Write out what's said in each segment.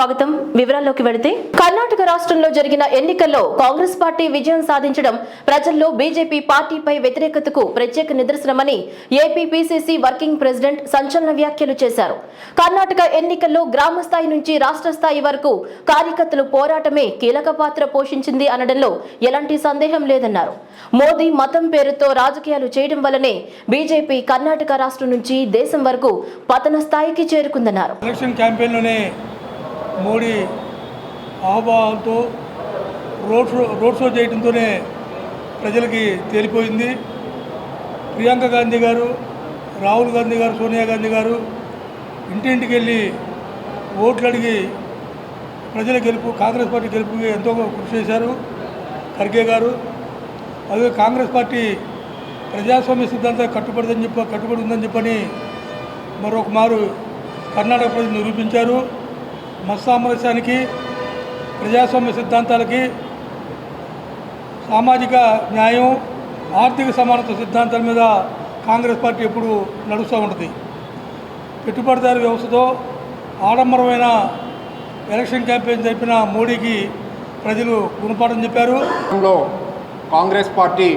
స్వాగతం. వివరాల్లోకి వెళితే కర్ణాటక రాష్ట్రంలో జరిగిన ఎన్నికల్లో కాంగ్రెస్ పార్టీ విజయం సాధించడం ప్రజల్లో బీజేపీ పార్టీపై వ్యతిరేకతకు ప్రత్యేక నిదర్శనమని ఏపీ వర్కింగ్ ప్రెసిడెంట్ సంచలన వ్యాఖ్యలు చేశారు. కర్ణాటక ఎన్నికల్లో గ్రామ స్థాయి నుంచి రాష్ట్ర స్థాయి వరకు కార్యకర్తలు పోరాటమే కీలక పాత్ర పోషించింది అనడంలో ఎలాంటి సందేహం లేదన్నారు. మోదీ మతం పేరుతో రాజకీయాలు చేయడం వల్లనే బీజేపీ కర్ణాటక రాష్ట్రం నుంచి దేశం వరకు పతన స్థాయికి చేరుకుందన్నారు. ఎలక్షన్ క్యాంపెయిన్లోనే మోడీ ఆహ్వానంతో రోడ్ షో రోడ్ షో చేయడంతోనే ప్రజలకి తేలిపోయింది. ప్రియాంక గాంధీ గారు రాహుల్ గాంధీ గారు సోనియా గాంధీ గారు ఇంటింటికి వెళ్ళి ఓట్లు అడిగి ప్రజల గెలుపు కాంగ్రెస్ పార్టీ గెలుపుకి ఎంతో కృషి చేశారు ఖర్గే గారు. అదే కాంగ్రెస్ పార్టీ ప్రజాస్వామ్య సిద్ధాంతాలకు కట్టుబడిందని చెప్ప కట్టుబడి ఉందని చెప్పని మరొక మారు కర్ణాటక ప్రజలు నిరూపించారు. మత్సామరస్యానికి ప్రజాస్వామ్య సిద్ధాంతాలకి సామాజిక న్యాయం ఆర్థిక సమానత్వ సిద్ధాంతాల మీద కాంగ్రెస్ పార్టీ ఎప్పుడు నడుస్తూ ఉంటుంది. పెట్టుబడిదారు వ్యవస్థతో ఆడంబరమైన ఎలక్షన్ క్యాంపెయిన్ జరిపిన మోడీకి ప్రజలు గుణపాఠం చెప్పారు. కాంగ్రెస్ పార్టీ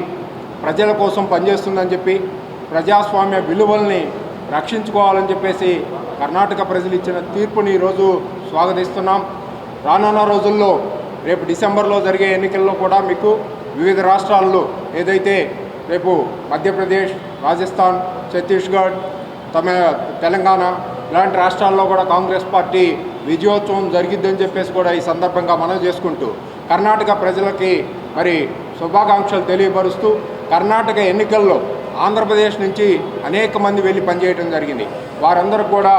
ప్రజల కోసం పనిచేస్తుందని చెప్పి ప్రజాస్వామ్య విలువల్ని రక్షించుకోవాలని చెప్పేసి కర్ణాటక ప్రజలు ఇచ్చిన తీర్పుని ఈరోజు స్వాగతిస్తున్నాం. రానున్న రోజుల్లో రేపు డిసెంబర్లో జరిగే ఎన్నికల్లో కూడా మీకు వివిధ రాష్ట్రాల్లో ఏదైతే రేపు మధ్యప్రదేశ్ రాజస్థాన్ ఛత్తీస్గఢ్ తమిళ తెలంగాణ ఇలాంటి రాష్ట్రాల్లో కూడా కాంగ్రెస్ పార్టీ విజయోత్సవం జరిగిద్దని చెప్పేసి కూడా ఈ సందర్భంగా మనం చేసుకుంటూ కర్ణాటక ప్రజలకి మరి శుభాకాంక్షలు తెలియపరుస్తూ కర్ణాటక ఎన్నికల్లో ఆంధ్రప్రదేశ్ నుంచి అనేక మంది వెళ్ళి పనిచేయడం జరిగింది. వారందరూ కూడా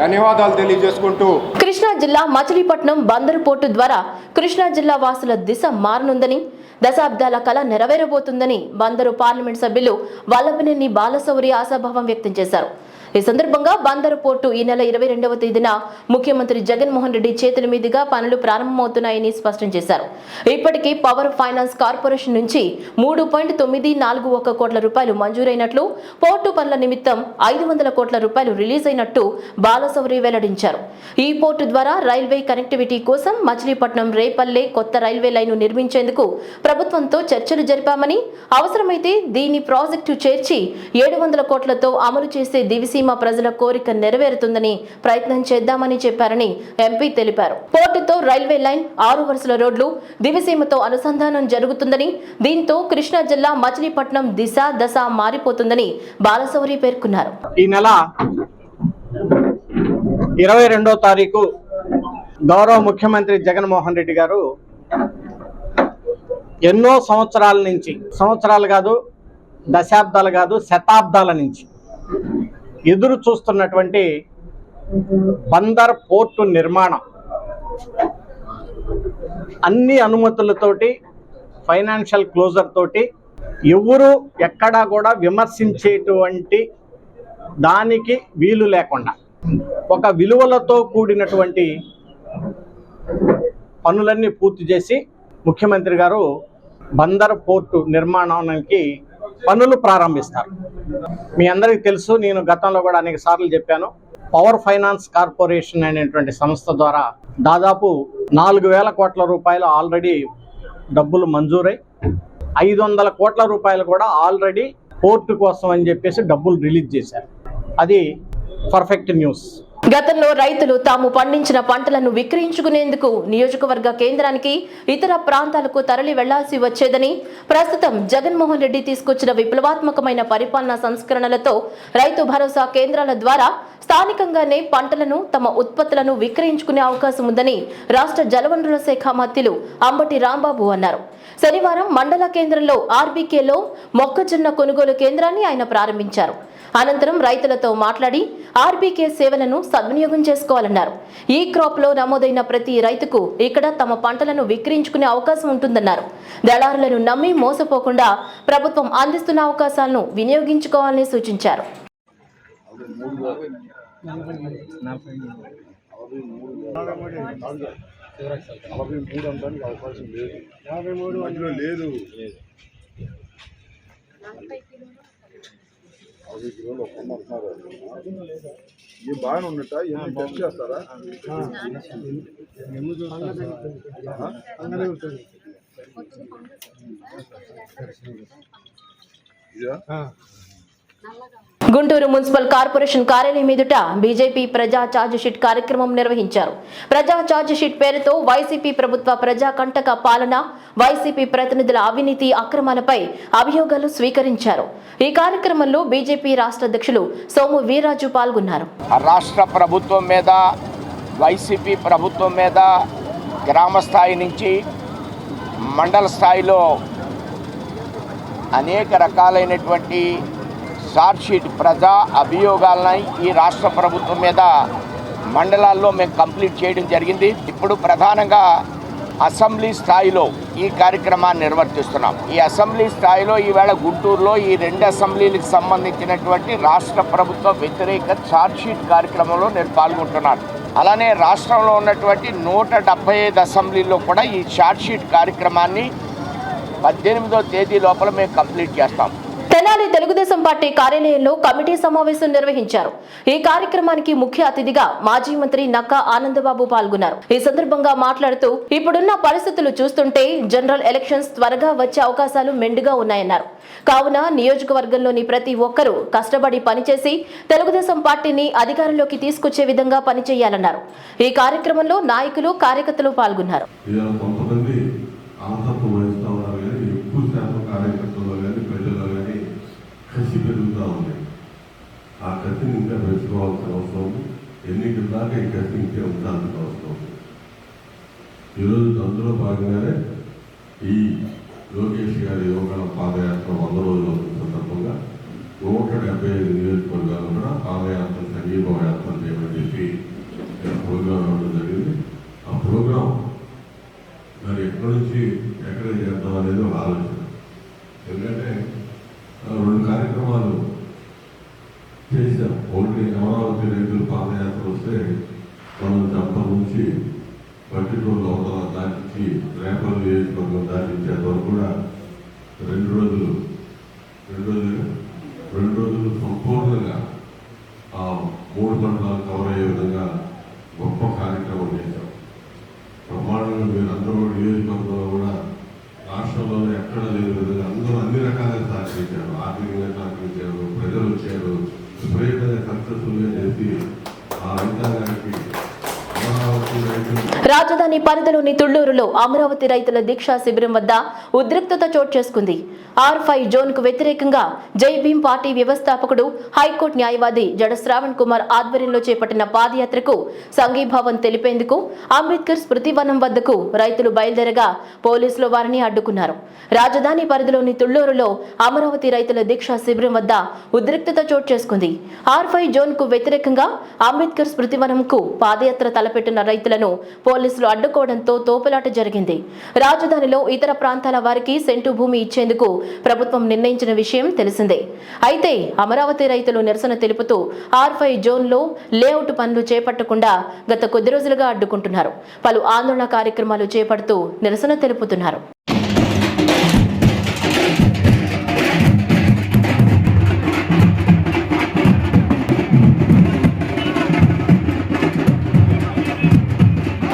ధన్యవాదాలు తెలియజేసుకుంటూ కృష్ణా జిల్లా మచిలీపట్నం బందరు పోర్టు ద్వారా కృష్ణా జిల్లా వాసుల దిశ మారనుందని దశాబ్దాల కళ నెరవేరబోతుందని బందరు పార్లమెంట్ సభ్యులు వల్లభనేని బాలశౌరి ఆశాభావం వ్యక్తం చేశారు. ఈ సందర్భంగా బందరు పోర్టు ఈ నెల ఇరవై రెండవ తేదీన ముఖ్యమంత్రి జగన్మోహన్ రెడ్డి చేతుల మీదుగా పనులు ప్రారంభమవుతున్నాయని స్పష్టం చేశారు. ఇప్పటికీ పవర్ ఫైనాన్స్ కార్పొరేషన్ నుంచి మూడు పాయింట్ తొమ్మిది నాలుగు ఒక కోట్ల రూపాయలు మంజూరైనట్లు పోర్టు పనుల నిమిత్తం ఐదు వందల కోట్ల రూపాయలు రిలీజ్ అయినట్టు బాలసౌరి వెల్లడించారు. ఈ పోర్టు ద్వారా రైల్వే కనెక్టివిటీ కోసం మచిలీపట్నం రేపల్లె కొత్త రైల్వే లైను నిర్మించేందుకు ప్రభుత్వంతో చర్చలు జరిపామని అవసరమైతే దీని ప్రాజెక్టు చేర్చి ఏడు వందల కోట్లతో అమలు చేసే దివిసీమ ప్రజల కోరిక నెరవేరుతుందని ప్రయత్నం చేద్దామని చెప్పారని ఎంపీ తెలిపారు. పోర్టుతో రైల్వే లైన్ ఆరు వరుసల రోడ్లు దివిసీమతో అనుసంధానం జరుగుతుందని దీంతో కృష్ణా జిల్లా మచిలీపట్నం దిశ దశ మారిపోతుందని బాలశౌరి పేర్కొన్నారు. ఈ నెల ఇరవై రెండో తారీఖు గౌరవ ముఖ్యమంత్రి జగన్మోహన్ రెడ్డి గారు ఎన్నో సంవత్సరాల నుంచి సంవత్సరాలు కాదు దశాబ్దాలు కాదు శతాబ్దాల నుంచి ఎదురు చూస్తున్నటువంటి బందర్ పోర్టు నిర్మాణం. అన్ని అనుమతులతోటి ఫైనాన్షియల్ క్లోజర్ తోటి ఎవరు ఎక్కడా కూడా విమర్శించేటువంటి దానికి వీలు లేకుండా ఒక విలువలతో కూడినటువంటి పనులన్నీ పూర్తి చేసి ముఖ్యమంత్రి గారు బందర్ పోర్టు నిర్మాణానికి పనులు ప్రారంభిస్తారు. మీ అందరికీ తెలుసు నేను గతంలో కూడా అనేక సార్లు చెప్పాను పవర్ ఫైనాన్స్ కార్పొరేషన్ అనేటువంటి సంస్థ ద్వారా దాదాపు నాలుగు వేల కోట్ల రూపాయలు ఆల్రెడీ డబ్బులు మంజూరై ఐదు వందల కోట్ల రూపాయలు కూడా ఆల్రెడీ పోర్టు కోసం అని చెప్పేసి డబ్బులు రిలీజ్ చేశారు. అది పర్ఫెక్ట్ న్యూస్. గతంలో రైతులు తాము పండించిన పంటలను విక్రయించుకునేందుకు నియోజకవర్గ కేంద్రానికి ఇతర ప్రాంతాలకు తరలి వెళ్ళాల్సి వచ్చేదని ప్రస్తుతం జగన్మోహన్ రెడ్డి తీసుకొచ్చిన విప్లవాత్మకమైన పరిపాలనా సంస్కరణలతో రైతు భరోసా కేంద్రాల ద్వారా స్థానికంగానే పంటలను తమ ఉత్పత్తులను విక్రయించుకునే అవకాశం ఉందని రాష్ట్ర జలవనరుల శాఖ మంత్రులు అంబటి రాంబాబు అన్నారు. శనివారం మండల కేంద్రంలో ఆర్బీకేలో మొక్కజొన్న కొనుగోలు కేంద్రాన్ని ఆయన ప్రారంభించారు. అనంతరం రైతులతో మాట్లాడి ఆర్బీకే సేవలను సద్వినియోగం చేసుకోవాలన్నారు. ఈ క్రాప్లో నమోదైన ప్రతి రైతుకు ఇక్కడ తమ పంటలను విక్రయించుకునే అవకాశం ఉంటుందన్నారు. దళారులను నమ్మి మోసపోకుండా ప్రభుత్వం అందిస్తున్న అవకాశాలను వినియోగించుకోవాలని సూచించారు. నలభై మూడు. అనడానికి అవకాశం లేదు. యాభై మూడు మధ్యలో లేదు. అవి కిలోలు. ఒప్పందం అంటున్నారు. ఇవి బాగానే ఉన్నట్ట? ఇవన్నీ టెస్ట్ చేస్తారా? ఇదా? గుంటూరు మున్సిపల్ కార్పొరేషన్ కార్యాలయం ఎదుట బీజేపీ ప్రజా ఛార్జ్ షీట్ కార్యక్రమం నిర్వహించారు. ప్రజా ఛార్జ్ షీట్ పేరుతో వైసీపీ ప్రభుత్వ ప్రజా కంటక పాలన వైసీపీ ప్రతినిధుల అవినీతి అక్రమాలపై అభియోగాలు స్వీకరించారు. ఈ కార్యక్రమంలో బీజేపీ రాష్ట్ర అధ్యక్షులు సోము వీర్రాజు పాల్గొన్నారు. రాష్ట్ర ప్రభుత్వం మీద వైసీపీ ప్రభుత్వం మీద గ్రామ స్థాయి నుంచి మండల స్థాయిలో అనేక రకాలైనటువంటి షార్ట్షీట్ ప్రజా అభియోగాలని ఈ రాష్ట్ర ప్రభుత్వం మీద మండలాల్లో మేము కంప్లీట్ చేయడం జరిగింది. ఇప్పుడు ప్రధానంగా అసెంబ్లీ స్థాయిలో ఈ కార్యక్రమాన్ని నిర్వర్తిస్తున్నాం. ఈ అసెంబ్లీ స్థాయిలో ఈవేళ గుంటూరులో ఈ రెండు అసెంబ్లీలకు సంబంధించినటువంటి రాష్ట్ర ప్రభుత్వ వ్యతిరేక ఛార్జ్షీట్ కార్యక్రమంలో నేను పాల్గొంటున్నాను. అలానే రాష్ట్రంలో ఉన్నటువంటి నూట డెబ్బై ఐదు అసెంబ్లీలో కూడా ఈ ఛార్జ్షీట్ కార్యక్రమాన్ని పద్దెనిమిదో తేదీ లోపల మేము కంప్లీట్ చేస్తాం. తెనాలి తెలుగుదేశం పార్టీ కార్యాలయంలో కమిటీ సమావేశం నిర్వహించారు. ఈ కార్యక్రమానికి ముఖ్య అతిథిగా మాజీ మంత్రి నక్కా ఆనందబాబు పాల్గొన్నారు. ఈ సందర్భంగా మాట్లాడుతూ ఇప్పుడున్న పరిస్థితులు చూస్తుంటే జనరల్ ఎలక్షన్స్ త్వరగా వచ్చే అవకాశాలు మెండుగా ఉన్నాయన్నారు. కావున నియోజకవర్గంలోని ప్రతి ఒక్కరూ కష్టపడి పనిచేసి తెలుగుదేశం పార్టీని అధికారంలోకి తీసుకొచ్చే విధంగా పనిచేయాలన్నారు. ఈ కార్యక్రమంలో నాయకులు కార్యకర్తలు పాల్గొన్నారు. కొంతమంది అలసత్వం వహిస్తూ ఉన్నారు కానీ ఎక్కువ శాతం కార్యకర్తల్లో కానీ ప్రజల్లో కానీ కసి పెరుగుతూ ఉంది ఆ కసిని ఇంకా పెంచుకోవాల్సిన అవసరం ఉంది ఎన్నికల దాకా ఇక్కడ కసి ఇంకే ఉండాల్సిన అవసరం ఈరోజు అందులో భాగంగానే ఈ లోకేష్ గారి యోగా పాదయాత్ర వంద రోజులు సందర్భంగా నూట డెబ్బై ఐదు నియోజకవర్గాలు కూడా పాదయాత్ర సంఘీభావ nosotros రాజధాని పరిధిలోని తుళ్ళూరులో అమరావతి రైతుల దీక్షా శిబిరం వద్ద ఉద్రిక్తత చోటు చేసుకుంది. ఆర్ ఫైవ్ జోన్కు వ్యతిరేకంగా జై భీం పార్టీ వ్యవస్థాపకుడు హైకోర్టు న్యాయవాది జడ శ్రావణ్ కుమార్ ఆధ్వర్యంలో చేపట్టిన పాదయాత్రకు సంఘీభావం తెలిపేందుకు అంబేద్కర్ స్మృతి వనం వద్దకు రైతులు బయలుదేరగా పోలీసులు వారిని అడ్డుకున్నారు. రాజధాని పరిధిలోని తుళ్ళూరులో అమరావతి రైతుల దీక్షా శిబిరం వద్ద ఉద్రిక్తత చోటు చేసుకుంది. ఆర్ ఫైవ్ జోన్కు వ్యతిరేకంగా అంబేద్కర్ స్మృతివనంకు పాదయాత్ర తలపెట్టిన రైతులను పోలీసులు అడ్డుకోవడంతో తోపులాట జరిగింది. రాజధానిలో ఇతర ప్రాంతాల వారికి సెంటు భూమి ఇచ్చేందుకు ప్రభుత్వం నిర్ణయించిన విషయం తెలిసిందే. అయితే అమరావతి రైతులు నిరసన తెలుపుతూ ఆర్ ఫైవ్ జోన్లో లేఅవుట్ పనులు చేపట్టకుండా గత కొద్ది రోజులుగా అడ్డుకుంటున్నారు. పలు ఆందోళన కార్యక్రమాలు చేపడుతూ నిరసన తెలుపుతున్నారు.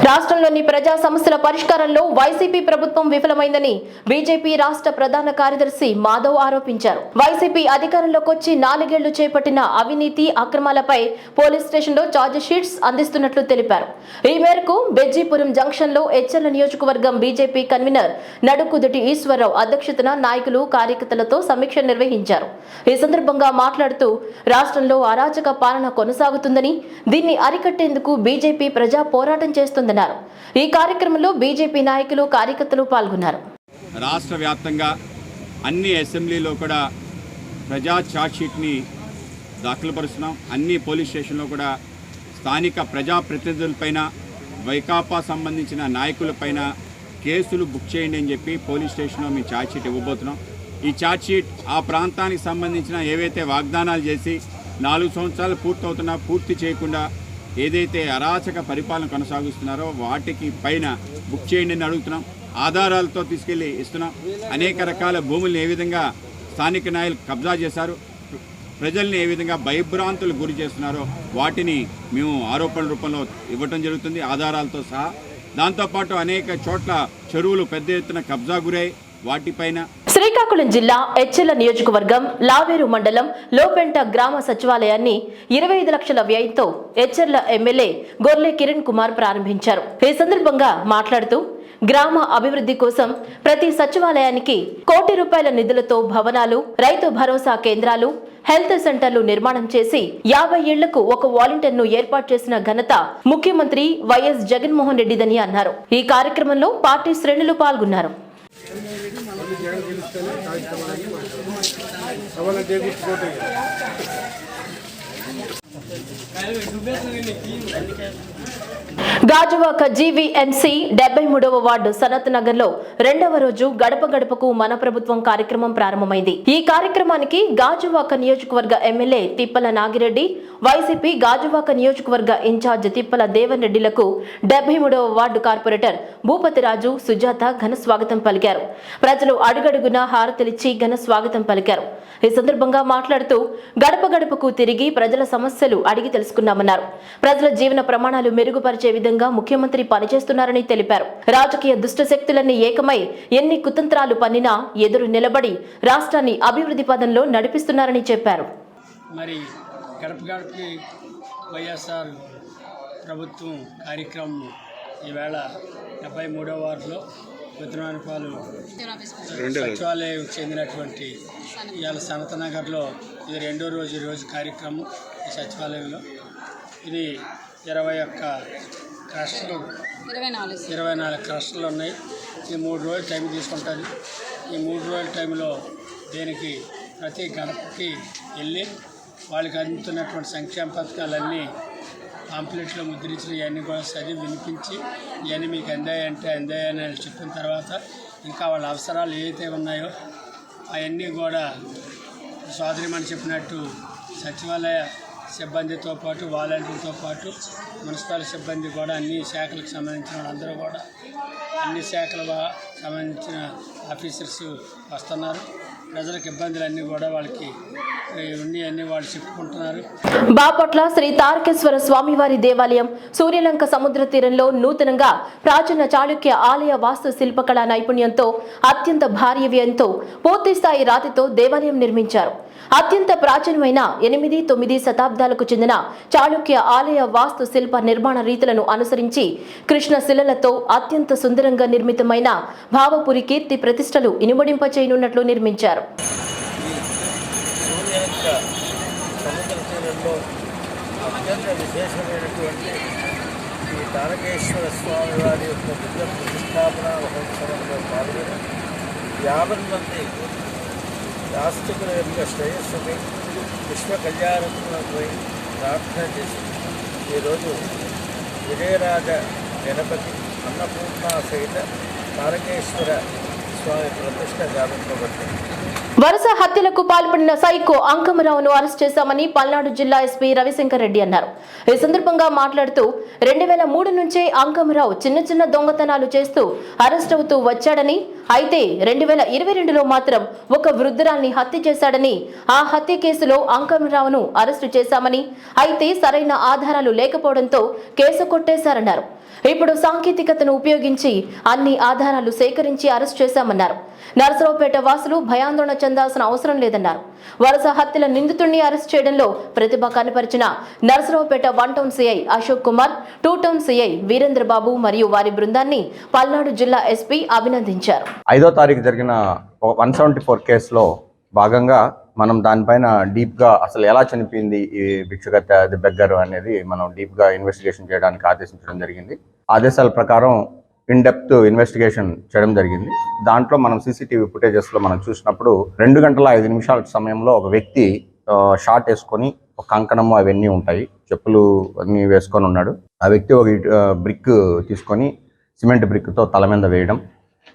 రాష్ట్రంలోని ప్రజా సమస్యల పరిష్కారంలో వైసీపీ ప్రభుత్వం విఫలమైందని బీజేపీ రాష్ట్ర ప్రధాన కార్యదర్శి మాధవ్ ఆరోపించారు. వైసీపీ అధికారంలోకి వచ్చి నాలుగేళ్ళు చేపట్టిన అవినీతి అక్రమాలపై పోలీస్ స్టేషన్లో ఛార్జ్ షీట్స్ అందిస్తున్నట్లు తెలిపారు. ఈ మేరకు బెజ్జీపురం జంక్షన్లో హెచ్ఎల్ నియోజకవర్గం బీజేపీ కన్వీనర్ నడుకుదుటి ఈశ్వరరావు అధ్యక్షతన నాయకులు కార్యకర్తలతో సమీక్ష నిర్వహించారు. ఈ సందర్భంగా మాట్లాడుతూ రాష్ట్రంలో అరాచక పాలన కొనసాగుతుందని దీన్ని అరికట్టేందుకు బీజేపీ ప్రజా పోరాటం చేస్తుందన్నారు ఈ కార్యక్రమంలో బీజేపీ నాయకులు కార్యకర్తలు పాల్గొన్నారు. రాష్ట్ర వ్యాప్తంగా అన్ని అసెంబ్లీలో కూడా ప్రజా ఛార్జ్షీట్ని దాఖలుపరుస్తున్నాం. అన్ని పోలీస్ స్టేషన్లో కూడా స్థానిక ప్రజాప్రతినిధులపైన వైకాపా సంబంధించిన నాయకులపైన కేసులు బుక్ చేయండి అని చెప్పి పోలీస్ స్టేషన్లో మేము ఛార్జ్షీట్ ఇవ్వబోతున్నాం. ఈ ఛార్జ్షీట్ ఆ ప్రాంతానికి సంబంధించిన ఏవైతే వాగ్దానాలు చేసి నాలుగు సంవత్సరాలు పూర్తవుతున్నా పూర్తి చేయకుండా ఏదైతే అరాచక పరిపాలన కొనసాగిస్తున్నారో వాటికి పైన బుక్ చేయండి అని అడుగుతున్నాం. ఆధారాలతో తీసుకెళ్ళి ఇస్తున్నాం. అనేక రకాల భూముల్ని ఏ విధంగా స్థానిక నాయకులు కబ్జా చేశారు ప్రజల్ని ఏ విధంగా భయభ్రాంతులు గురి చేస్తున్నారో వాటిని మేము ఆరోపణ రూపంలో ఇవ్వటం జరుగుతుంది ఆధారాలతో సహా. దాంతోపాటు అనేక చోట్ల చెరువులు పెద్ద ఎత్తున కబ్జా గురై వాటిపైన శ్రీకాకుళం జిల్లా హెచ్ఎల్ల నియోజకవర్గం లావేరు మండలం లోపెంట గ్రామ సచివాలయాన్ని ఇరవై ఐదు లక్షల వ్యయంతో హెచ్ఎల్ల ఎమ్మెల్యే గొర్లె కిరణ్ కుమార్ ప్రారంభించారు. ఈ సందర్భంగా మాట్లాడుతూ గ్రామ అభివృద్ధి కోసం ప్రతి సచివాలయానికి కోటి రూపాయల నిధులతో భవనాలు రైతు భరోసా కేంద్రాలు హెల్త్ సెంటర్లు నిర్మాణం చేసి యాభై ఏళ్ళకు ఒక వాలంటీర్ను ఏర్పాటు చేసిన ఘనత ముఖ్యమంత్రి వైఎస్ జగన్మోహన్ రెడ్డిదని అన్నారు. ఈ కార్యక్రమంలో పార్టీ శ్రేణులు పాల్గొన్నారు. గాజువాక జీవీఎంసీ డెబ్బై మూడవ వార్డు సనత్ నగర్లో రెండవ రోజు గడప గడపకు మన ప్రభుత్వం కార్యక్రమం ప్రారంభమైంది. ఈ కార్యక్రమానికి గాజువాక నియోజకవర్గ ఎమ్మెల్యే తిప్పల నాగిరెడ్డి వైసీపీ గాజువాక నియోజకవర్గ ఇన్ఛార్జ్ తిప్పల దేవన్రెడ్డిలకు డెబ్బై మూడవ వార్డు కార్పొరేటర్ భూపతిరాజు సుజాత ఘన స్వాగతం పలికారు. ప్రజలు అడుగడుగున హారతిలిచ్చి ఘన స్వాగతం పలికారు. ఈ సందర్భంగా మాట్లాడుతూ గడప గడపకు తిరిగి ప్రజల సమస్యలు అడిగి తెలుసుకున్నామన్నారు. ప్రజల జీవన ప్రమాణాలు మెరుగుపరిచే విధంగా ముఖ్యమంత్రి పనిచేస్తున్నారని తెలిపారు. రాజకీయ దుష్టశక్తులన్నీ ఏకమై ఎన్ని కుతంత్రాలు పన్నినా ఎదురు నిలబడి రాష్ట్రాన్ని అభివృద్ధి పదంలో నడిపిస్తున్నారని చెప్పారు. మరి గడప గడపకి వైఎస్ఆర్ ప్రభుత్వం కార్యక్రమం ఈవేళ డెబ్బై మూడవ వార్డులో విత్తనానిపాలు సచివాలయం చెందినటువంటి ఇవాళ సనతనగర్లో ఇది రెండో రోజు రోజు కార్యక్రమం ఈ సచివాలయంలో. ఇది ఇరవై ఒక్క క్రస్టులు ఇరవై నాలుగు ఇరవై నాలుగు క్రస్టులు ఉన్నాయి. ఈ మూడు రోజులు టైం తీసుకుంటుంది. ఈ మూడు రోజుల టైంలో దీనికి? ప్రతి గడపకి వెళ్ళి వాళ్ళకి అందుతున్నటువంటి సంక్షేమ పథకాలన్నీ పాంప్లెట్లో ముద్రించిన ఇవన్నీ కూడా చదివి వినిపించి ఇవన్నీ మీకు అందాయంటే అందాయని చెప్పిన తర్వాత ఇంకా వాళ్ళ అవసరాలు ఏవైతే ఉన్నాయో అవన్నీ కూడా సోదరిమని చెప్పినట్టు సచివాలయ సిబ్బందితో పాటు వాలంటీర్తో పాటు మున్సిపల్ సిబ్బంది కూడా అన్ని శాఖలకు సంబంధించిన వాళ్ళందరూ కూడా అన్ని శాఖల సంబంధించిన ఆఫీసర్స్ వస్తున్నారు. ప్రజలకు ఇబ్బందులన్నీ కూడా వాళ్ళకి బాపట్ల శ్రీ తారకేశ్వర స్వామివారి దేవాలయం సూర్యలంక సముద్ర తీరంలో నూతనంగా ప్రాచీన చాళుక్య ఆలయ వాస్తు శిల్పకళా నైపుణ్యంతో అత్యంత భారీ వ్యయంతో పూర్తి స్థాయి రాతితో దేవాలయం నిర్మించారు. అత్యంత ప్రాచీనమైన ఎనిమిది తొమ్మిది శతాబ్దాలకు చెందిన చాళుక్య ఆలయ వాస్తు శిల్ప నిర్మాణ రీతులను అనుసరించి కృష్ణ శిలలతో అత్యంత సుందరంగా నిర్మితమైన భావపురి కీర్తి ప్రతిష్టలు ఇనుమడింపచేయనున్నట్లు నిర్మించారు. సముద్ర తీరంలో అత్యంత విశేషమైనటువంటి ఈ తారకేశ్వర స్వామి వారి యొక్క విగ్రహ ప్రతిష్టాపన మహోత్సవంలో పాల్గొని యాభై మంది యాస్తికుల యొక్క శ్రేయస్సుని విశ్వ కళ్యాణంపై ప్రార్థన చేసి ఈరోజు విజయరాజ గణపతి అన్నపూర్ణ సహిత తారకేశ్వర స్వామి ప్రతిష్ట గావింపబడింది వరుస హత్యలకు పాల్పడిన సైకో అంకమరావును అరెస్ట్ చేశామని పల్నాడు జిల్లా ఎస్పీ రవిశంకర్ రెడ్డి అన్నారు. ఈ సందర్భంగా మాట్లాడుతూ రెండు వేల మూడు నుంచే అంకమరావు చిన్న చిన్న దొంగతనాలు చేస్తూ అరెస్ట్ అవుతూ వచ్చాడని అయితే రెండు వేల ఇరవై రెండులో మాత్రం ఒక వృద్ధురాల్ని హత్య చేశాడని ఆ హత్య కేసులో అంకమరావును అరెస్టు చేశామని అయితే సరైన ఆధారాలు లేకపోవడంతో కేసు కొట్టేశారన్నారు. ఇప్పుడు సాంకేతికతను ఉపయోగించి అన్ని ఆధారాలు సేకరించి అరెస్ట్ చేశామన్నారు. నరసరావుపేట వాసులు భయాందోళన చెందాల్సిన అవసరం లేదన్నారు. వరుస హత్యల నిందితుడిని అరెస్ట్ చేయడంలో ప్రతిభ కనపరిచిన Narasaraopet one town CI Ashok Kumar two town CI Veerendra Babu మరియు వారి బృందాన్ని పల్నాడు జిల్లా ఎస్పీ అభినందించారు. ఐదో తారీఖు జరిగిన వన్ సెవెంటీ ఫోర్ కేసులో భాగంగా మనం దానిపైన డీప్గా అసలు ఎలా చనిపోయింది ఈ భిక్షుగత ది బెగ్గర్ అనేది మనం డీప్గా ఇన్వెస్టిగేషన్ చేయడానికి ఆదేశించడం జరిగింది. ఆదేశాల ప్రకారం ఇన్ డెప్త్ ఇన్వెస్టిగేషన్ చేయడం జరిగింది. దాంట్లో మనం సీసీటీవీ ఫుటేజెస్లో మనం చూసినప్పుడు రెండు గంటల ఐదు నిమిషాల సమయంలో ఒక వ్యక్తి షార్ట్ వేసుకొని ఒక కంకణము అవన్నీ ఉంటాయి. చెప్పులు అన్నీ వేసుకొని ఉన్నాడు. ఆ వ్యక్తి ఒక బ్రిక్ తీసుకొని సిమెంట్ బ్రిక్తో తల మీద వేయడం.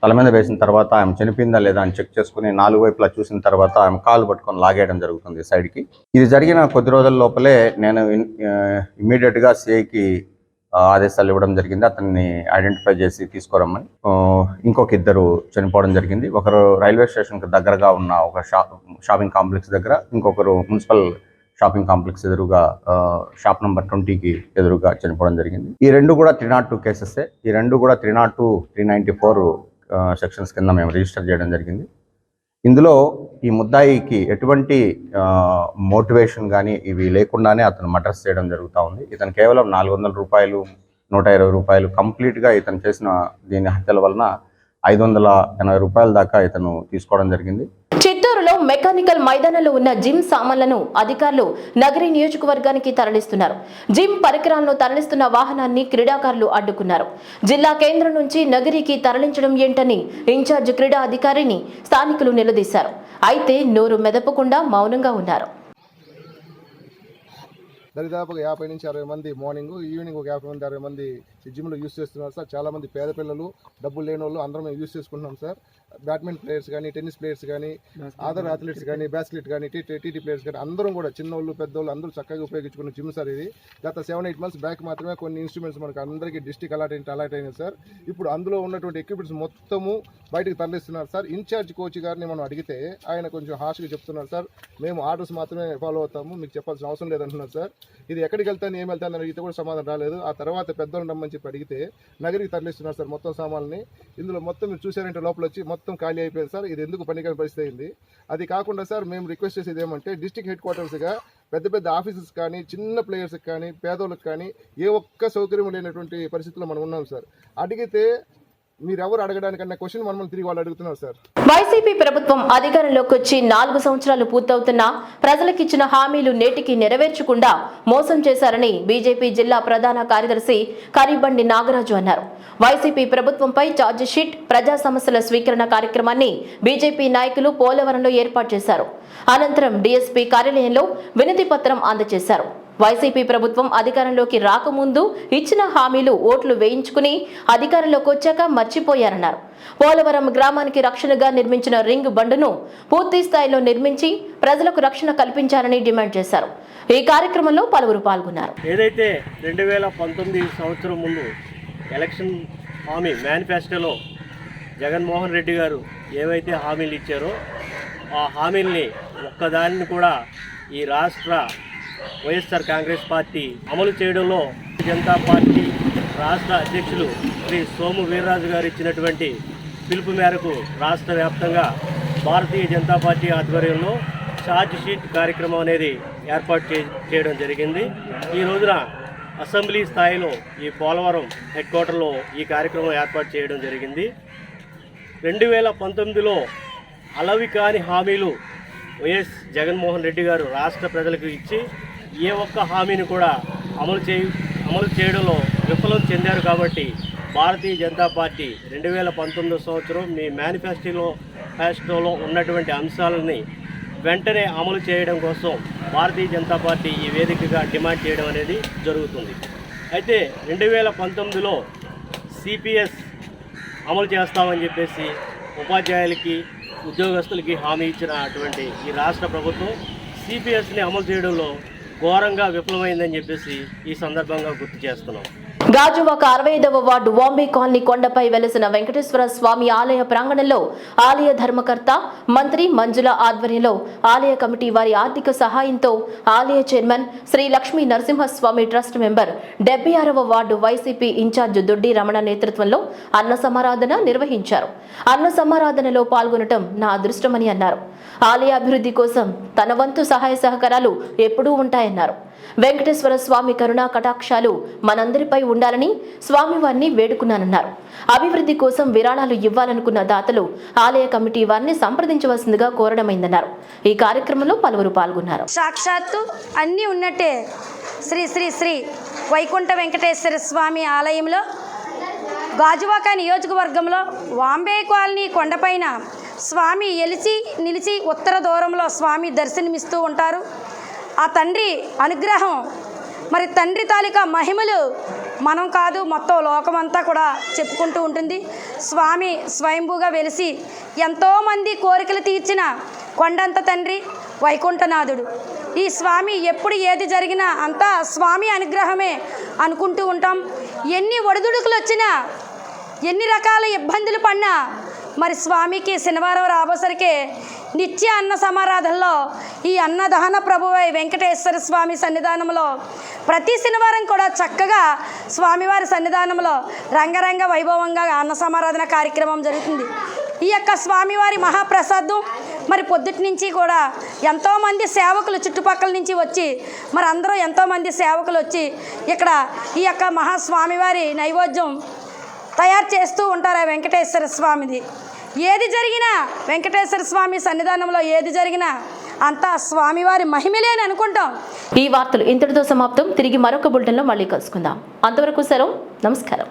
తల మీద వేసిన తర్వాత ఆమె చనిపోయిందా లేదా అని చెక్ చేసుకుని నాలుగు వైపులా చూసిన తర్వాత ఆమె కాలు పట్టుకొని లాగేయడం జరుగుతుంది సైడ్కి. ఇది జరిగిన కొద్ది రోజుల లోపలే నేను ఇమ్మీడియట్గా సిఐకి ఆదేశాలు ఇవ్వడం జరిగింది. అతన్ని ఐడెంటిఫై చేసి తీసుకురమ్మని. ఇంకొక ఇద్దరు చనిపోవడం జరిగింది. ఒకరు రైల్వే స్టేషన్కి దగ్గరగా ఉన్న ఒక షా షాపింగ్ కాంప్లెక్స్ దగ్గర ఇంకొకరు మున్సిపల్ షాపింగ్ కాంప్లెక్స్ ఎదురుగా షాప్ నెంబర్ ట్వంటీకి ఎదురుగా చనిపోవడం జరిగింది. ఈ రెండు కూడా త్రీ నాట్ టూ కేసెస్ ఈ రెండు కూడా three not two three ninety four sections కింద మేము రిజిస్టర్ చేయడం జరిగింది. ఇందులో ఈ ముద్దాయికి ఎటువంటి మోటివేషన్ కానీ ఇవి లేకుండానే అతను మటర్స్ చేయడం జరుగుతూ ఉంది. ఇతను కేవలం నాలుగు వందల రూపాయలు నూట ఇరవై రూపాయలు కంప్లీట్గా ఇతను చేసిన దీని హత్యల వలన ఐదు వందల ఎనభై రూపాయల దాకా ఇతను తీసుకోవడం జరిగింది. మెకానికల్ మైదానంలో ఉన్న జిమ్ సామాన్లను అధికారులు నగరి నియోజకవర్గానికి తరలిస్తున్నారు. జిమ్ పరికరాలను తరలిస్తున్న వాహనాన్ని క్రీడాకారులు అడ్డుకున్నారు. జిల్లా కేంద్రం నుంచి నగరికి తరలించడం ఏంటని ఇన్ఛార్జ్ క్రీడా అధికారిని స్థానికులు నిలదీశారు. అయితే నోరు మెదపకుండా మౌనంగా ఉన్నారు. దరిదాపుగా యాభై నుంచి అరవై మంది మార్నింగ్ ఈవినింగ్ ఒక యాభై మంది అరవై మంది జిమ్లో యూస్ చేస్తున్నారు సార్. చాలా మంది పేద పిల్లలు డబ్బులు లేని వాళ్ళు అందరం మేము యూస్ చేసుకుంటున్నాం సార్. బ్యాడ్మింటన్ ప్లేయర్స్ కానీ టెన్నిస్ ప్లేయర్స్ కానీ అదర్ అథ్లెట్స్ కానీ బాస్కెట్ కానీ టీ టీటీ ప్లేయర్స్ కానీ అందరం కూడా చిన్నోళ్ళు పెద్దోళ్ళు అందరూ చక్కగా ఉపయోగించుకున్న జిమ్ సార్ ఇది. గత సెవెన్ ఎయిట్ మంత్స్ బ్యాక్ మాత్రమే కొన్ని ఇన్స్ట్రుమెంట్స్ మనకు అందరికీ డిస్టిక్ అలాట్ అయిన అలాట్ అయినాయి సార్. ఇప్పుడు అందులో ఉన్నటువంటి ఎక్విప్మెంట్స్ మొత్తము బయటకు తరలిస్తున్నారు సార్. ఇన్ఛార్జ్ కోచ్ గారిని మనం అడిగితే ఆయన కొంచెం హార్ష్గా చెప్తున్నారు సార్. మేము ఆర్డర్స్ మాత్రమే ఫాలో అవుతాము. మీకు చెప్పాల్సిన అవసరం లేదంటున్నారు సార్. ఇది ఎక్కడికి వెళ్తాను ఏం వెళ్తాను అని అడిగితే కూడా సమాధానం రాలేదు. ఆ తర్వాత పెద్దలు రమ్మని చెప్పి అడిగితే నగరికి తరలిస్తున్నారు సార్ మొత్తం సామాన్ని. ఇందులో మొత్తం మీరు చూసారంటే లోపల వచ్చి మొత్తం ఖాళీ అయిపోయింది సార్. ఇది ఎందుకు పనికిరాని పరిస్థితి అయింది? అది కాకుండా సార్ మేము రిక్వెస్ట్ చేసేది ఏమంటే డిస్టిక్ హెడ్ క్వార్టర్స్గా పెద్ద పెద్ద ఆఫీసెస్ కానీ చిన్న ప్లేయర్స్కి కానీ పేదోళ్ళకి కానీ ఏ ఒక్క సౌకర్యం లేనటువంటి పరిస్థితుల్లో మనం ఉన్నాం సార్. అడిగితే మీరెవరు అడగడానికన్నా క్వశ్చన్ మనం తిరిగి వాళ్ళు అడుగుతున్నారు సార్. వైసీపీ ప్రభుత్వం అధికారంలోకి వచ్చి నాలుగు సంవత్సరాలు పూర్తవుతున్నా ప్రజలకిచ్చిన హామీలు నేటికి నెరవేర్చకుండా మోసం చేశారని బీజేపీ జిల్లా ప్రధాన కార్యదర్శి కరీబండి నాగరాజు అన్నారు. వైసీపీ ప్రభుత్వంపై ఛార్జ్ షీట్ ప్రజా సమస్యల స్వీకరణ కార్యక్రమాన్ని బీజేపీ నాయకులు పోలవరంలో ఏర్పాటు చేశారు. అనంతరం డీఎస్పీ కార్యాలయంలో వినతి పత్రం అందజేశారు. వైసీపీ ప్రభుత్వం అధికారంలోకి రాకముందు ఇచ్చిన హామీలు ఓట్లు వేయించుకుని అధికారంలోకి వచ్చాక మర్చిపోయారన్నారు. పోలవరం గ్రామానికి రక్షణగా నిర్మించిన రింగ్ బండును పూర్తి స్థాయిలో నిర్మించి ప్రజలకు రక్షణ కల్పించాలని డిమాండ్ చేశారు. ఈ కార్యక్రమంలో పలువురు పాల్గొన్నారు. ఏదైతే రెండు వేల పంతొమ్మిది సంవత్సరం ముందు ఎలక్షన్ హామీ మేనిఫెస్టోలో జగన్మోహన్ రెడ్డి గారు ఏవైతే హామీలు ఇచ్చారో ఆ హామీల్ని ఒక్కదానిని కూడా ఈ రాష్ట్ర వైఎస్ఆర్ కాంగ్రెస్ పార్టీ అమలు చేయడంలో జనతా పార్టీ రాష్ట్ర అధ్యక్షులు శ్రీ సోము వీర్రాజు గారు ఇచ్చినటువంటి పిలుపు మేరకు రాష్ట్ర వ్యాప్తంగా భారతీయ జనతా పార్టీ ఆధ్వర్యంలో ఛార్జ్ షీట్ కార్యక్రమం అనేది ఏర్పాటు చేయడం జరిగింది. ఈ రోజున అసెంబ్లీ స్థాయిలో ఈ పోలవరం హెడ్ క్వార్టర్లో ఈ కార్యక్రమం ఏర్పాటు చేయడం జరిగింది. రెండు వేల పంతొమ్మిదిలో అలవి కాని హామీలు వైఎస్ జగన్మోహన్ రెడ్డి గారు రాష్ట్ర ప్రజలకు ఇచ్చి ఏ ఒక్క హామీని కూడా అమలు చేయ అమలు చేయడంలో విఫలం చెందారు కాబట్టి భారతీయ జనతా పార్టీ రెండు వేల పంతొమ్మిదో సంవత్సరం మీ మేనిఫెస్టోలో ఫ్యాస్టోలో ఉన్నటువంటి అంశాలని వెంటనే అమలు చేయడం కోసం భారతీయ జనతా పార్టీ ఈ వేదికగా డిమాండ్ చేయడం అనేది జరుగుతుంది. అయితే రెండు వేల పంతొమ్మిదిలో సిపిఎస్ అమలు చేస్తామని చెప్పేసి ఉపాధ్యాయులకి ఉద్యోగస్తులకి హామీ ఇచ్చిన అటువంటి ఈ రాష్ట్ర ప్రభుత్వం సిపిఎస్ని అమలు చేయడంలో ఘోరంగా విఫలమైందని చెప్పేసి ఈ సందర్భంగా గుర్తు చేస్తున్నాం. గాజువాక అరవై ఐదవ వార్డు వాంబే కాలనీ కొండపై వెలసిన వెంకటేశ్వర స్వామి ఆలయ ప్రాంగణంలో ఆలయ ధర్మకర్త మంత్రి మంజుల ఆధ్వర్యంలో ఆలయ కమిటీ వారి ఆర్థిక సహాయంతో ఆలయ chairman Shri Lakshmi Narasimhaswamy trust member డెబ్బై ఆరవ ward YCP incharge Doddi Ramana నేతృత్వంలో అన్న సమారాధన నిర్వహించారు. అన్న సమారాధనలో పాల్గొనటం నా అదృష్టమని అన్నారు. ఆలయ అభివృద్ధి కోసం తన వంతు సహాయ సహకారాలు ఎప్పుడూ ఉంటాయన్నారు. వెంకటేశ్వర స్వామి కరుణా కటాక్షాలు మనందరిపై ఉండాలని స్వామివారిని వేడుకున్నానన్నారు. అభివృద్ధి కోసం విరాళాలు ఇవ్వాలనుకున్న దాతలు ఆలయ కమిటీ వారిని సంప్రదించవలసిందిగా కోరడమైందన్నారు. ఈ కార్యక్రమంలో పలువురు పాల్గొన్నారు. సాక్షాత్తు అన్నీ ఉన్నట్టే శ్రీ శ్రీ శ్రీ వైకుంఠ వెంకటేశ్వర స్వామి ఆలయంలో గాజువాక నియోజకవర్గంలో వాంబే కాలనీ కొండపైన స్వామి ఎలిచి నిలిచి ఉత్తర దూరంలో స్వామి దర్శనమిస్తూ ఉంటారు. ఆ తండ్రి అనుగ్రహం మరి తండ్రి తాలూకా మహిమలు మనం కాదు మొత్తం లోకమంతా కూడా చెప్పుకుంటూ ఉంటుంది. స్వామి స్వయంభూగా వెలిసి ఎంతోమంది కోరికలు తీర్చిన కొండంత తండ్రి వైకుంఠనాథుడు. ఈ స్వామి ఎప్పుడు ఏది జరిగినా అంతా స్వామి అనుగ్రహమే అనుకుంటూ ఉంటాం. ఎన్ని ఒడిదుడుకులు వచ్చినా ఎన్ని రకాల ఇబ్బందులు పడినా మరి స్వామికి శనివారం రాబోసరికి నిత్య అన్న సమారాధనలో ఈ అన్నదహన ప్రభువై వెంకటేశ్వర స్వామి సన్నిధానంలో ప్రతి శనివారం కూడా చక్కగా స్వామివారి సన్నిధానంలో రంగరంగ వైభవంగా అన్న సమారాధన కార్యక్రమం జరుగుతుంది. ఈ యొక్క స్వామివారి మహాప్రసాదం మరి పొద్దుటి నుంచి కూడా ఎంతోమంది సేవకులు చుట్టుపక్కల నుంచి వచ్చి మరి అందరూ ఎంతోమంది సేవకులు వచ్చి ఇక్కడ ఈ యొక్క మహాస్వామివారి నైవేద్యం తయారు చేస్తూ ఉంటారు ఆ వెంకటేశ్వర స్వామిది. ఏది జరిగినా వెంకటేశ్వర స్వామి సన్నిధానంలో ఏది జరిగినా అంతా స్వామివారి మహిమలే అని అనుకుంటాం. ఈ వార్తలు ఇంతటితో సమాప్తం. తిరిగి మరొక బులెటిన్లో మళ్ళీ కలుసుకుందాం. అంతవరకు సెలవు. నమస్కారం.